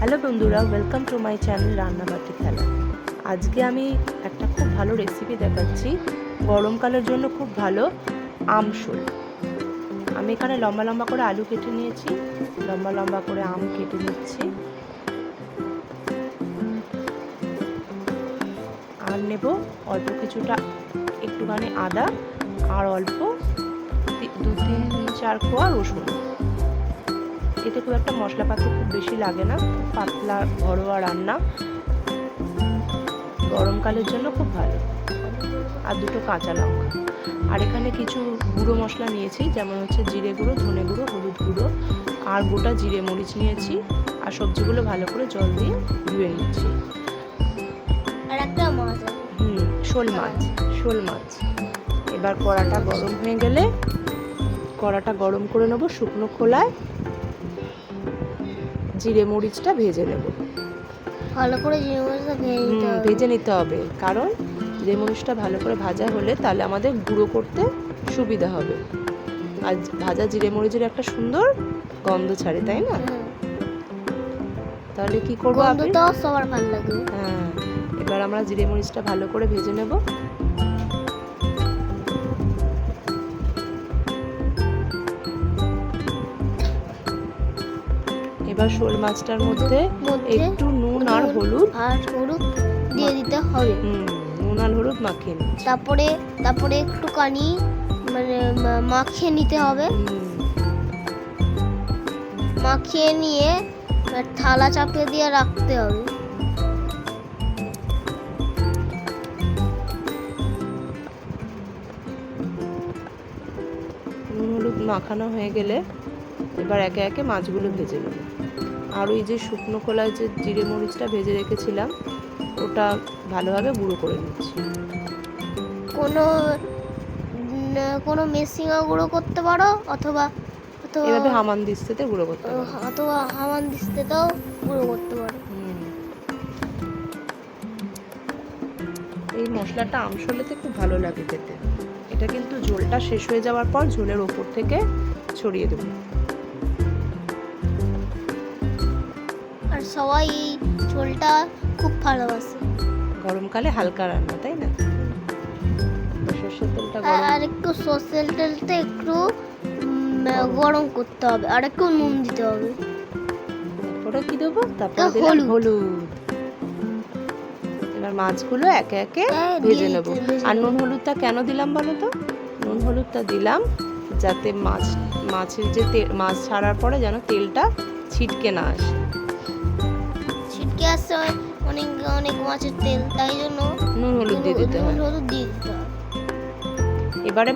Hello বন্ধুরা welcome to my channel রান্নাবাটি খেলা আজকে আমি একটা খুব ভালো রেসিপি দেখাচ্ছি। গরমকালের জন্য খুব ভালো আমশোল আমি এখানে লম্বা লম্বা করে আলু কেটে নিয়েছি। লম্বা লম্বা করে আম কেটে নিচ্ছি। আর নেব অল্প কিছুটা, একটুখানি আদা আর অল্প দু তিন চার কোয়া রসুন। এতে খুব একটা মশলাপাতি খুব বেশি লাগে না পাতলা ঘরোয়া রান্না। গরমকালের জন্য খুব ভালো। আর দুটো কাঁচা লঙ্কা। আর এখানে কিছু গুঁড়ো মশলা নিয়েছি যেমন হচ্ছে জিরে গুঁড়ো ধনে গুঁড়ো হলুদ গুঁড়ো। আর গোটা জিরে মরিচ নিয়েছি আর সবজিগুলো ভালো করে জল দিয়ে ধুয়ে নিচ্ছি। আর একটা মাছ হুম শোল মাছ শোল মাছ। এবার কড়াটা গরম হয়ে গেলে কড়াটা গরম করে নেব শুকনো খোলায়। জিরে মরিচটা ভেজে নেব। ভালো করে জিরে মশলা ভেজে নিতে হবে। ভেজে নিতে হবে। কারণ জিরে মরিচটা ভালো করে ভাজা হলে তাহলে আমাদের গুঁড়ো করতে সুবিধা হবে। আর ভাজা জিরে মরিচের একটা সুন্দর গন্ধ ছাড়ে তাই না? তাহলে কি করব গন্ধটাও সবার ভালো লাগে। হ্যাঁ এবার আমরা জিরে মরিচটা ভালো করে ভেজে নেব। এবার শোল মাছটার মধ্যে একটু নুন আর হলুদ। আর হলুদ দিয়ে দিতে হবে। নুন আর হলুদ মাখিয়ে তারপরে তারপরে একটুখানি মানে মাখিয়ে নিতে হবে। মাখিয়ে নিয়ে থালা চাপিয়ে দিয়ে রাখতে হবে। নুন হলুদ মাখানো হয়ে গেলে এবার একে একে মাছগুলো ভেজে নেব। আর ওই যে শুকনো কলায় যে জিরে মরিচটা ভেজে রেখেছিলাম ওটা ভালোভাবে গুঁড়ো করে নিচ্ছি। কোনো কোনো মেশিনও গুঁড়ো করতে পারো অথবা অথবা এভাবে হামান দিস্তেতে গুঁড়ো করতে হবে অথবা হামান দিস্তেতেও গুঁড়ো করতে পারো। এই মশলাটা আমসলেতে খুব ভালো লাগে খেতে। এটা কিন্তু ঝোলটা শেষ হয়ে যাওয়ার পর ঝোলের ওপর থেকে ছড়িয়ে দেবো। সবাই এই ঝোলটা খুব ভালোবাসে। গরমকালে হালকা রান্না তাই না? সর্ষের তেলটা আর- আর একটু সর্ষের তেলটা একটু গরম। করতে হবে আর একটু নুন দিতে হবে। ওটা কি দেবো? তারপরে দিলাম হলুদ। এবার মাছগুলো একে একে হ্যাঁ, ভেজে নেব। আর নুন হলুদটা কেন দিলাম বলো তো? নুন হলুদটা দিলাম যাতে মাছ মাছের যে মাছ ছাড়ার পরে যেন তেলটা ছিটকে না আসে। অনেক অনেক মাছের তেল তাই জন্য নুন হলুদ দিয়ে দিতে হয়। হলুদ দিয়ে দিতে হবে এবারে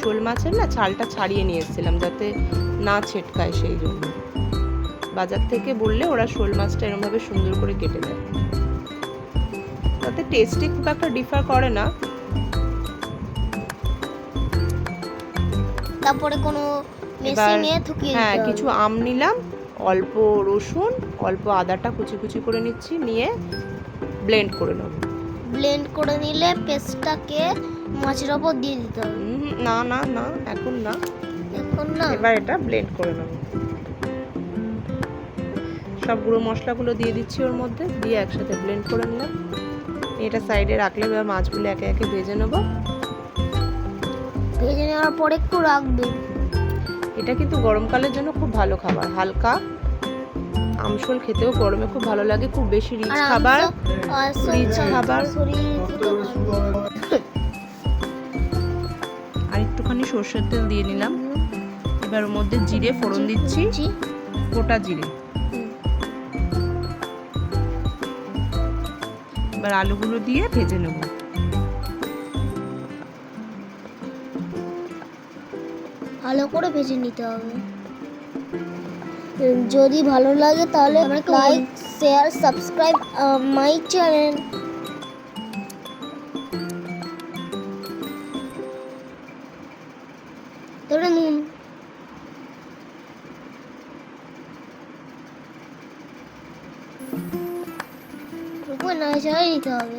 শোল মাছের না ছালটা ছাড়িয়ে নিয়ে এসেছিলাম যাতে না ছেটকায় সেই জন্য। বাজার থেকে বললে ওরা শোল মাছটা এরমভাবে সুন্দর করে কেটে দেয়। তাতে টেস্টে খুব একটা ডিফার করে না। তারপরে কোনো মেশিনে ঠুকিয়ে হ্যাঁ কিছু আম নিলাম অল্প রসুন অল্প আদাটা কুচি কুচি করে নিচ্ছি নিয়ে ব্লেন্ড করে নেব। ব্লেন্ড করে নিলে পেস্টটাকে মাছের ওপর দিয়ে দিতে হবে। না না না এখন না। এখন না। এবার এটা ব্লেন্ড করে নেব। সব গুঁড়ো মশলাগুলো দিয়ে দিচ্ছি ওর মধ্যে দিয়ে একসাথে ব্লেন্ড করে নিলাম। এটা সাইডে রাখলে এবার মাছগুলো একে একে ভেজে নেব। ভেজে নেওয়ার পরে একটু রাখবে। এটা কিন্তু গরমকালের জন্য খুব ভালো খাবার। হালকা আমশোল খেতেও গরমে খুব ভালো লাগে খুব বেশি রিচ খাবার রিচ খাবার। আর একটুখানি সর্ষের তেল দিয়ে নিলাম। এবার ওর মধ্যে জিরে ফোড়ন দিচ্ছি। গোটা জিরে। এবার আলুগুলো দিয়ে ভেজে নেব। ভালো করে ভেজে নিতে হবে। যদি ভালো লাগে তাহলে like share subscribe my channel ধরে নুন। উপর নাড়াচাড়া নিতে হবে।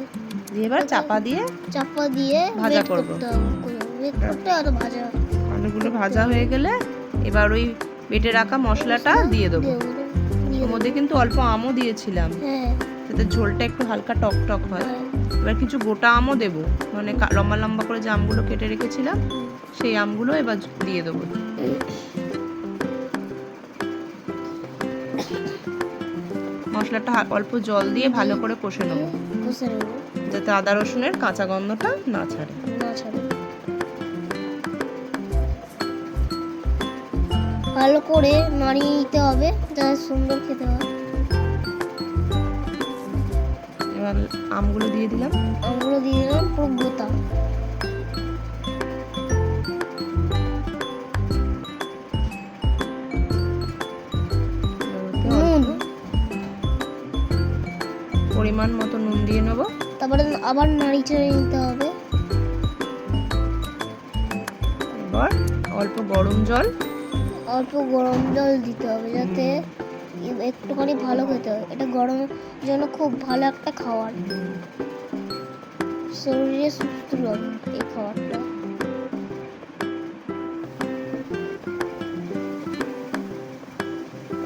এবার চাপা দিয়ে চাপা দিয়ে ভাজা করতে হবে। করতে আর ভাজা। আলুগুলো ভাজা হয়ে গেলে এবার ওই বেটে রাখা মশলাটা দিয়ে দেবো। ওর মধ্যে কিন্তু অল্প আমও দিয়েছিলাম। হ্যাঁ। যাতে ঝোলটা একটু হালকা টক টক হয়। হ্যাঁ। এবার কিছু গোটা আমও দেবো। মানে লম্বা লম্বা করে যে আমগুলো কেটে রেখেছিলাম সেই আমগুলো এবার দিয়ে দেবো। মশলাটা অল্প জল দিয়ে ভালো করে কষে নেব। কষে নেব। যাতে আদা রসুনের কাঁচা গন্ধটা না ছাড়ে। না ছাড়ে। ভালো করে নাড়িয়ে নিতে হবে যাতে সুন্দর খেতে হয়। এবার আমগুলো দিয়ে দিলাম। আমগুলো দিয়ে দিলাম পুরো নুন। পরিমাণ মতো নুন দিয়ে নেব। তারপরে আবার নাড়ি চেড়ে নিতে হবে। এবার অল্প গরম জল। অল্প গরম জল দিতে হবে যাতে একটুখানি ভালো খেতে হয়। এটা গরমের জন্য খুব ভালো একটা খাবার শরীরে সুস্থ লাগে এই খাবারটা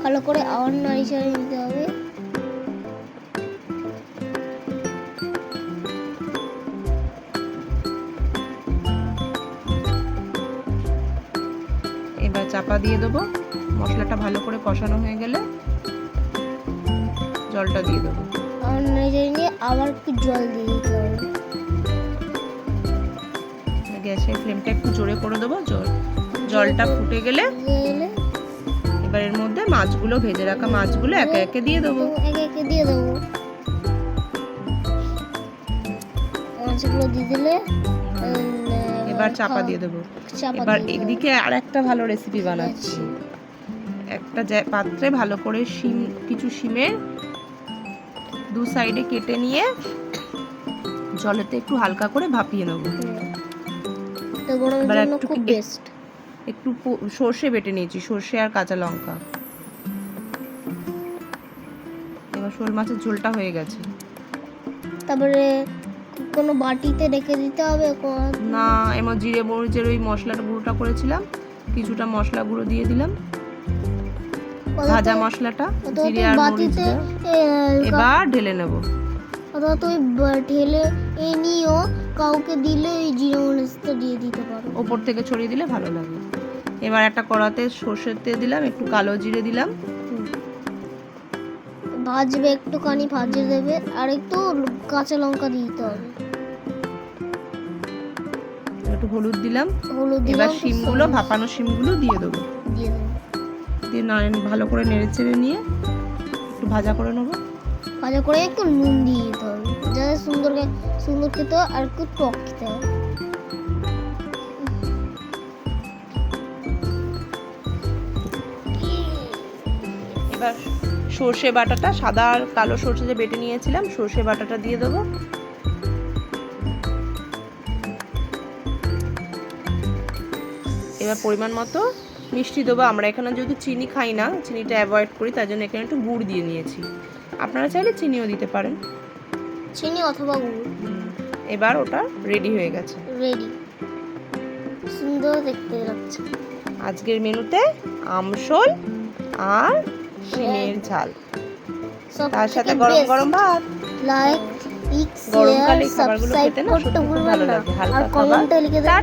ভালো করে আওয়ার নাড়ি ছাড়িয়ে নিতে হবে। চাপা দিয়ে দেবো। মশলাটা ভালো করে কষানো হয়ে গেলে জলটা দিয়ে দেবো। আবার নিয়ে আবার একটু জল দিয়ে দিতে হবে। গ্যাসের ফ্লেমটা একটু জোরে করে দেবো জল জলটা ফুটে গেলে এবার এর মধ্যে মাছগুলো ভেজে রাখা মাছগুলো একে একে দিয়ে দেবো। একে একে দিয়ে দেবো। মাছগুলো দিয়ে দিলে এবার চাপা দিয়ে দেবো। এবার এদিকে আর একটা ভালো রেসিপি বানাচ্ছি। একটা পাত্রে ভালো করে শিম কিছু শিমের দু সাইডে কেটে নিয়ে জলেতে একটু হালকা করে ভাপিয়ে নেব। এবার একটু সর্ষে বেটে নিয়েছি সর্ষে আর কাঁচা লঙ্কা। এবার শোল মাছের ঝোলটা হয়ে গেছে। তারপরে কোনো বাটিতে রেখে দিতে হবে না এমন জিরে মরিচের ওই মশলাটা গুঁড়োটা করেছিলাম কিছুটা মশলা গুঁড়ো দিয়ে দিলাম। ভাজা মশলাটা জিরে আর বাটিতে এবার ঢেলে নেব। অথবা তুমি ঢেলে এ নিয়েও কাউকে দিলে এই জিরে মরিচটা দিয়ে দিতে পারো। ওপর থেকে ছড়িয়ে দিলে ভালো লাগে। এবার একটা কড়াতে সর্ষের তেল দিলাম একটু কালো জিরে দিলাম। ভাজবে একটুখানি ভাজে দেবে আর একটু কাঁচা লঙ্কা দিয়ে দিতে হবে। একটু হলুদ দিলাম। এবার শিমগুলো ভাপানো শিমগুলো দিয়ে দেবো। দিয়ে দেবো। ভালো করে নেড়ে চেড়ে নিয়ে একটু ভাজা করে নেব। ভাজা করে একটু নুন দিয়ে দিতে হবে। যাতে সুন্দর সুন্দর খেতে আর একটু টক খেতে হয়। এবার সর্ষে বাটাটা সাদা আর কালো সর্ষে যে বেটে নিয়েছিলাম সর্ষে বাটাটা দিয়ে দেবো। এবার পরিমাণ মতো মিষ্টি দেবো। আমরা এখানে যেহেতু চিনি খাই না চিনিটা অ্যাভয়েড করি তার জন্য এখানে একটু গুড় দিয়ে নিয়েছি। আপনারা চাইলে চিনিও দিতে পারেন। চিনি অথবা গুড়। এবার ওটা রেডি হয়ে গেছে। রেডি সুন্দর দেখতে লাগছে। আজকের মেনুতে আমশোল আর শিমের ঝাল। তার সাথে গরম গরম ভাত। লাইক গরমকালে শেয়ার এই খাবারগুলো সাবস্ক্রাইব খেতে না করতে সত্যি ভুলবেন ভালো না। লাগে, হালকা আর খাবার। কমেন্টে লিখে দেবেন।